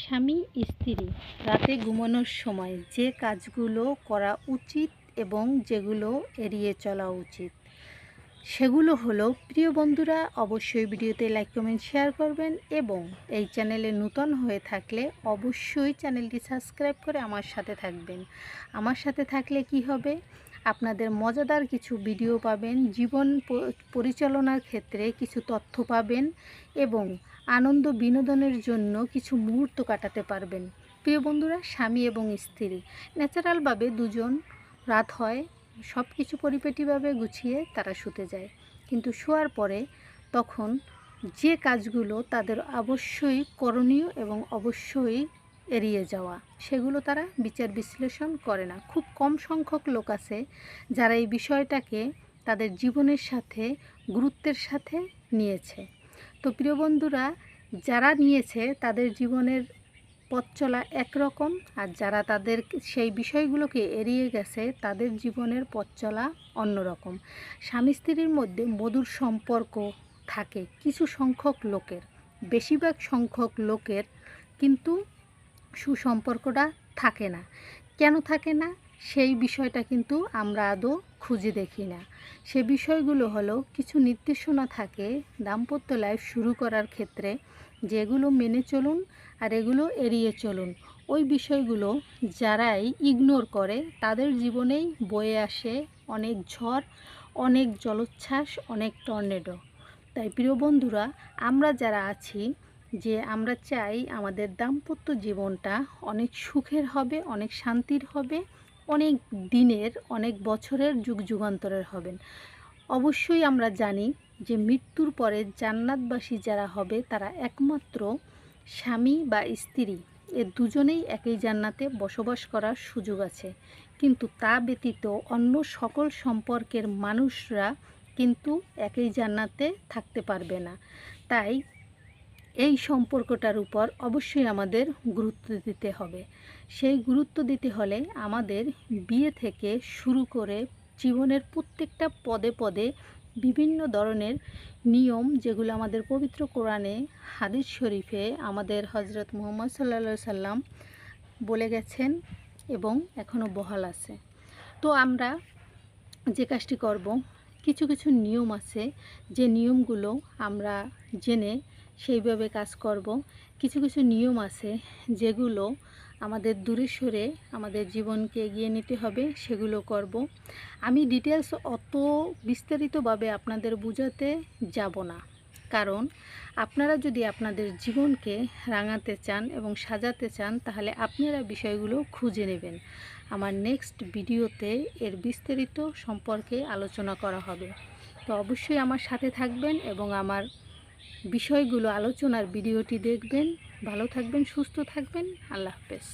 স্বামী, স্ত্রী। রাতে ঘুমানোর সময় যে কাজগুলো করা উচিত এবং যেগুলো এড়িয়ে চলা উচিত, সেগুলো হলো, প্রিয় বন্ধুরা, অবশ্যই ভিডিওতে লাইক কমেন্ট শেয়ার করবেন এবং এই চ্যানেলে নূতন হয়ে থাকলে অবশ্যই চ্যানেলটি সাবস্ক্রাইব করে আমার সাথে থাকবেন। আমার সাথে থাকলে কি হবে? আপনাদের মজাদার কিছু ভিডিও পাবেন, জীবন পরিচালনার ক্ষেত্রে কিছু তথ্য পাবেন এবং আনন্দ বিনোদনের জন্য কিছু মুহূর্ত কাটাতে পারবেন। প্রিয় বন্ধুরা, স্বামী এবং স্ত্রী। ন্যাচারালভাবে দুজন রাত হয় সব কিছু পরিপেটিভাবে গুছিয়ে তারা শুতে যায়। কিন্তু শোয়ার পরে তখন যে কাজগুলো তাদের অবশ্যই করণীয় এবং অবশ্যই এড়িয়ে যাওয়া, সেগুলো তারা বিচার বিশ্লেষণ করে না। খুব কম সংখ্যক লোক আছে যারা এই বিষয়টাকে তাদের জীবনের সাথে, গুরুত্বের সাথে নিয়েছে। তো প্রিয় বন্ধুরা, যারা নিয়েছে তাদের জীবনের পথ চলা একরকম আর যারা তাদের সেই বিষয়গুলোকে এড়িয়ে গেছে তাদের জীবনের পথ চলা অন্যরকম। স্বামী স্ত্রীর মধ্যে মধুর সম্পর্ক থাকে কিছু সংখ্যক লোকের, বেশিরভাগ সংখ্যক লোকের কিন্তু সুসম্পর্কটা থাকে না। কেন থাকে না? সেই বিষয়টা কিন্তু আমরা আদৌ খুঁজে দেখি না। সে বিষয়গুলো হলো, কিছু নির্দেশনা থাকে দাম্পত্য লাইফ শুরু করার ক্ষেত্রে, যেগুলো মেনে চলুন আর এগুলো এড়িয়ে চলুন। ওই বিষয়গুলো যারাই ইগনোর করে, তাদের জীবনেই বয়ে আসে অনেক ঝড়, অনেক জলোচ্ছ্বাস, অনেক টর্নেডো তাই প্রিয় বন্ধুরা, আমরা যারা আছি, যে আমরা চাই আমাদের দাম্পত্য জীবনটা অনেক সুখের হবে, অনেক শান্তির হবে অনেক দিনের, অনেক বছরের যুগ যুগান্তরের হবেন। অবশ্যই আমরা জানি যে মৃত্যুর পরে জান্নাতবাসী যারা হবে, তারা একমাত্র স্বামী বা স্ত্রী। এ দুজনেই একই জান্নাতে বসবাস করার সুযোগ আছে। কিন্তু তা ব্যতীত অন্য সকল সম্পর্কের মানুষরা কিন্তু একই জান্নাতে থাকতে পারবে না। তাই এই সম্পর্কটার উপর অবশ্যই আমাদের গুরুত্ব দিতে হবে। সেই গুরুত্ব দিতে হলে আমাদের বিয়ে থেকে শুরু করে জীবনের প্রত্যেকটা পদে পদে বিভিন্ন ধরনের নিয়ম যেগুলো আমাদের পবিত্র কোরআনে, হাদিস শরীফে আমাদের হজরত মোহাম্মদ সাল্লা সাল্লাম বলে গেছেন এবং এখনও বহাল আছে। তো আমরা যে কাজটি করব, কিছু কিছু নিয়ম আছে। যে নিয়মগুলো আমরা জেনে সেইভাবে কাজ করব। কিছু কিছু নিয়ম আছে যেগুলো আমাদের দূরে সরে আমাদের জীবনকে এগিয়ে নিতে হবে, সেগুলো করব। আমি ডিটেলস অত বিস্তারিতভাবে আপনাদের বোঝাতে যাব না। কারণ আপনারা যদি আপনাদের জীবনকে রাঙাতে চান এবং সাজাতে চান, তাহলে আপনারা বিষয়গুলো খুঁজে নেবেন। আমার নেক্সট ভিডিওতে এর বিস্তারিত সম্পর্কে আলোচনা করা হবে। তো অবশ্যই আমার সাথে থাকবেন এবং আমার বিষয়গুলো আলোচনার ভিডিওটি দেখবেন। ভালো থাকবেন সুস্থ থাকবেন। আল্লাহ হাফেজ।